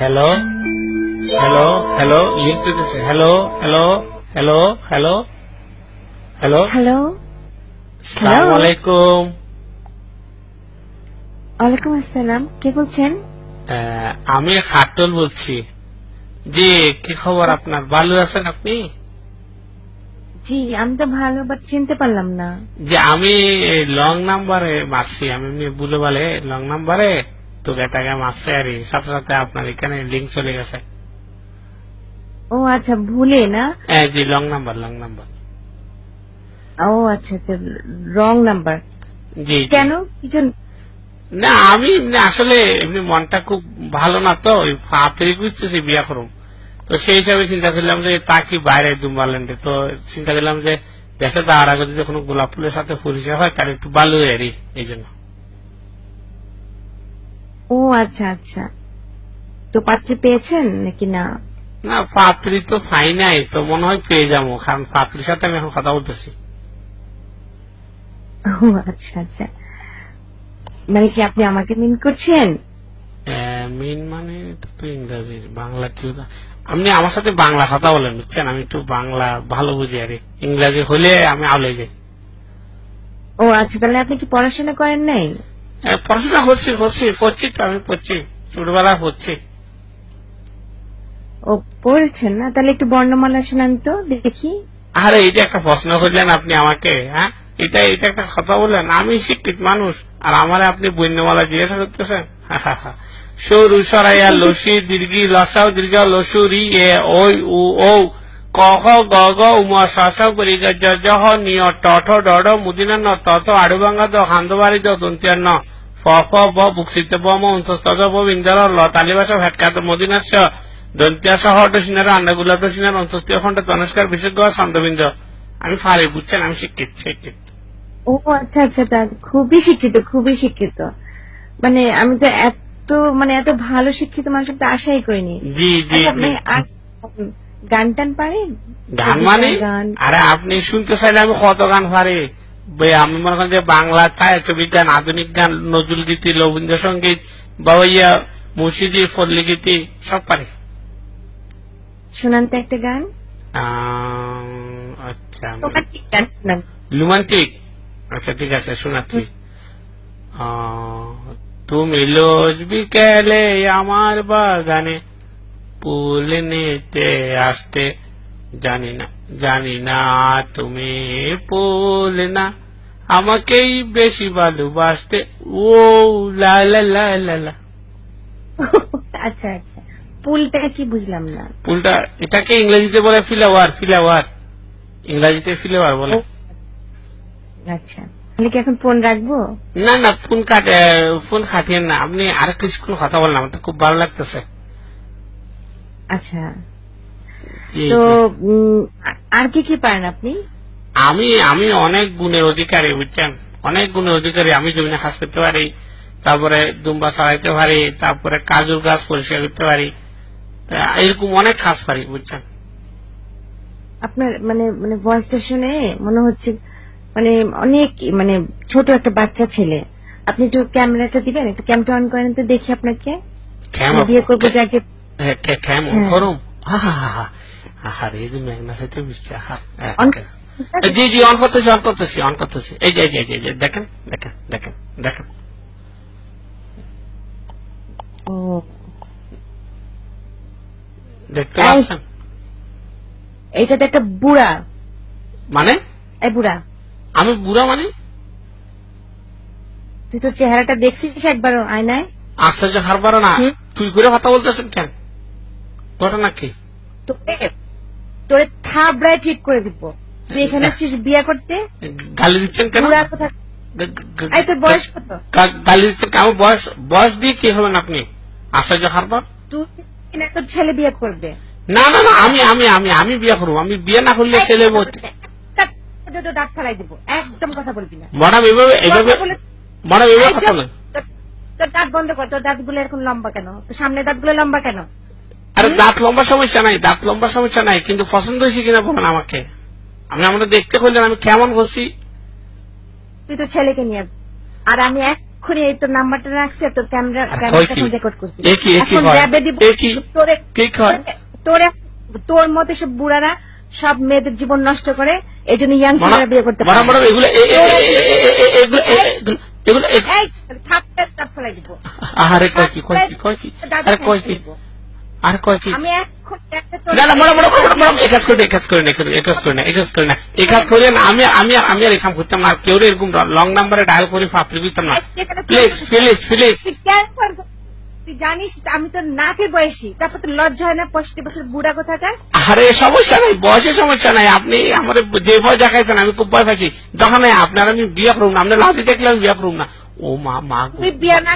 Hello hello hello link hello hello hello hello hello hello সালাম আলাইকুম ওয়ালাইকুম আসসালাম কে বলছেন? আমি খাটল বলছি। জি কি খবর আপনার? ভালো আছেন আপনি? জি আমি তো ভালো বাট চিনতে পারলাম না। যে আমি লং নাম্বারে মারছি আমি বলে বলে লং নাম্বারে তো বেটাকে মারছে আর সাথে সাথে আপনার এখানে লিঙ্ক চলে গেছে। ও আচ্ছা ভুলে না? হ্যাঁ জি লং নাম্বার লং নাম্বার ও আচ্ছা আচ্ছা রং নাম্বার জি। কেন? কিছু না আমি আসলে এমনি মনটা খুব ভালো না তো ওই ফাতেরি বুঝতেছি বিয়া করুম। তো সেই হিসাবে চিন্তা করলাম যে তা কি বাইরে দুম্বারল্যান্ডে তো চিন্তা করলাম যে দেশে তার আগে যদি কোনো গোলাপ ফুলের সাথে পরিচয় হয় তার একটু ভালো আর এই জন্য। ও আচ্ছা আচ্ছা। তো পাত্রী পেয়েছেন নাকি না? না পাত্রী তো পাই নাই তো মনে হয় পেয়ে যাব কারণ পাত্রীর সাথে আমি এখন কথা বলতেছি। ও আচ্ছা আচ্ছা। মানে কি আপনি আমাকে মিন করছেন? মিন মানে তো ইংরাজি বাংলা কি আপনি আমার সাথে বাংলা কথা বলেন বুঝছেন? আমি একটু বাংলা ভালো বুঝি আর। ইংরাজি হলে আমি আউলে যাই। ও আচ্ছা তাহলে আপনি কি পড়াশোনা করেন নাই? এ, পড়াশোনা করছি করছি পড়ছি তো আমি পড়ছি ছোটবেলা পড়ছি ও পড়েছেন না? তাহলে একটু বর্ণমালা শোনান তো দেখি। আরে এইটা একটা প্রশ্ন করলেন আপনি আমাকে হ্যাঁ? এটা এটা একটা কথা বললেন। আমি শিক্ষিত মানুষ আর আমার আপনি বন্যমালা জিজ্ঞাসা করতেছেন? সরু সরাইয়া লসি দীর্ঘি লসাও দীর্ঘ লসুরি এ ওই উ ও ক খ গ গ উম স স গ জ জ হ নিয় ট ঠ ড ড মুদিনা ন ত ত আড়ুবাঙ্গা দ খান্দবাড়ি দ আমি ফারি বুঝছেন আমি শিক্ষিত শিক্ষিত। ও আচ্ছা আচ্ছা তা খুবই শিক্ষিত খুবই শিক্ষিত। মানে আমি তো এত মানে এত ভালো শিক্ষিত মানুষ তো আশাই করিনি। জি জি আচ্ছা, গান টান পারেন গান মানে? আরে আপনি শুনতে চাইলে আমি কত গান পারি? আমি মনে করেন যে বাংলা ছায়াছবিজ্ঞান আধুনিক গান নজরুল গীতি রবীন্দ্রসঙ্গীত বা ইয়া মুর্শিদি ফল্লি গীতি সব পারি। শোনান তো একটা গান? আচ্ছা রোমান্টিক আচ্ছা ঠিক আছে শোনাচ্ছি। আহ, তুমি লোজ বিকেলে আমার বাগানে ফুল নিতে আসতে জানি না। জানি না তুমি ফুল না। আমাকেই বেশি ভালোবাসতে। ও লা লা লা লা লা। আচ্ছা আচ্ছা। পুলটা কি বুঝলাম না। ফুলটা এটাকে ইংরেজিতে বলে ফ্লাওয়ার ফ্লাওয়ার। ইংরেজিতে ফ্লাওয়ার বলে। আচ্ছা। তাহলে কি এখন ফোন রাখব? না না ফোন কাটে ফোন কাটিয়েন না। আপনি আর কিছুক্ষণ কথা বলেন আমার তো খুব ভালো লাগতেছে। আচ্ছা। তো আর কি কি পারেন আপনি? আমি আমি অনেক গুণের অধিকারী বুঝছেন? অনেক গুণের অধিকারী আমি জমিনে কাজ করতে পারি তারপরে দুম্বা ছড়াইতে পারি তারপরে কাজুর গাছ পরিষ্কার করতে পারি এরকম অনেক কাজ পারি বুঝছেন? আপনার মানে মানে ভয়েসটা শুনে মনে হচ্ছে মানে অনেক মানে ছোট একটা বাচ্চা ছেলে। আপনি একটু ক্যামেরাটা দিবেন একটু ক্যামটা অন করেন তো দেখি আপনাকে। কেমন বিয়ে করব যাকে হ্যাঁ। করুম হা হা হা হা। আহারে এই বৃষ্টি। জি জি অন করতেছি অন করতেছি অন করতেছি। এই যে এই দেখেন দেখেন দেখেন দেখেন। দেখতে পাচ্ছেন? এইটা তো একটা বুড়া। মানে? এই বুড়া। আমি বুড়া মানে? তুই তো চেহারাটা দেখছিস একবার আয়নায়? আশ্চর্য হারবার না। তুই করে কথা বলতেছেন কেন? ঘটনা কি? তোরে তোরে থাবড়ায় ঠিক করে দিব। তুই এখানে এসেছিস বিয়ে করতে? গালি দিচ্ছেন কেন? বুড়া কথা এই তোর বয়স কত? গালি দিচ্ছেন আমার বয়স বয়স দিয়ে কি হবেন আপনি? আশ্চর্য হারবার তুই তোর ছেলে বিয়ে করবে। না না না আমি আমি আমি আমি বিয়ে করব। আমি বিয়ে না করলে ছেলে দাঁত ফেলাই দিব। একদম কথা বলবি না। ম্যাডাম এভাবে এভাবে বলে- ম্যাডাম এভাবে কথা বলেন। তোর- তোর দাঁত বন্ধ কর। তোর দাঁতগুলো এরকম লম্বা কেন? তোর সামনে দাঁতগুলো লম্বা কেন? আরে দাঁত লম্বা সমস্যা নাই দাঁত লম্বা সমস্যা নাই কিন্তু পছন্দ হয়েছে কিনা বলেন আমাকে আমি আমাদের দেখতে করলেন আমি কেমন করছি তুই তো ছেলেকে নিয়ে আর আমি এক এক্ষুনি এই তোর নাম্বারটা রাখছে ক্যামেরা? রেকর্ড করছি হয়? হয়? মতো সব বুড়ারা সব মেয়েদের জীবন নষ্ট করে এই জন্য ইয়াং ছেলেরা বিয়ে করতে পারে ম্যাডাম এগুলো এগুলো এগুলো চাপ ফেলাই দিব আরে কয় কি কয় কি কয় কি আরে কয় কি দিব। আরে কয় কি? আমি এখন না না ম্যাডাম ম্যাডাম ম্যাডাম ম্যাডাম কাজ করে না, কাজ করে না, কাজ করে না, কাজ করে না, এই কাজ করে না। এই কাজ করে না আমি আমি আমি আর এই করতাম না কেউ এরকম লং নাম্বারে ডায়াল করে ফাপড়ি দিতাম না। প্লিজ প্লিজ প্লিজ তুই কেন করবি? তুই জানিস আমি তোর নাকে বয়সী তারপর লজ্জা হয় না পঁয়ষট্টি বছর বুড়া কোথাকার আরে সমস্যা নাই বয়সের সমস্যা নাই আপনি আমার যে ভয় দেখাইছেন আমি খুব ভয় পাইছি। যখন আপনার আমি বিয়ে করুন না আপনার লাঠি দেখলে আমি বিয়ে করুন না। ও মা মা বিয়ে না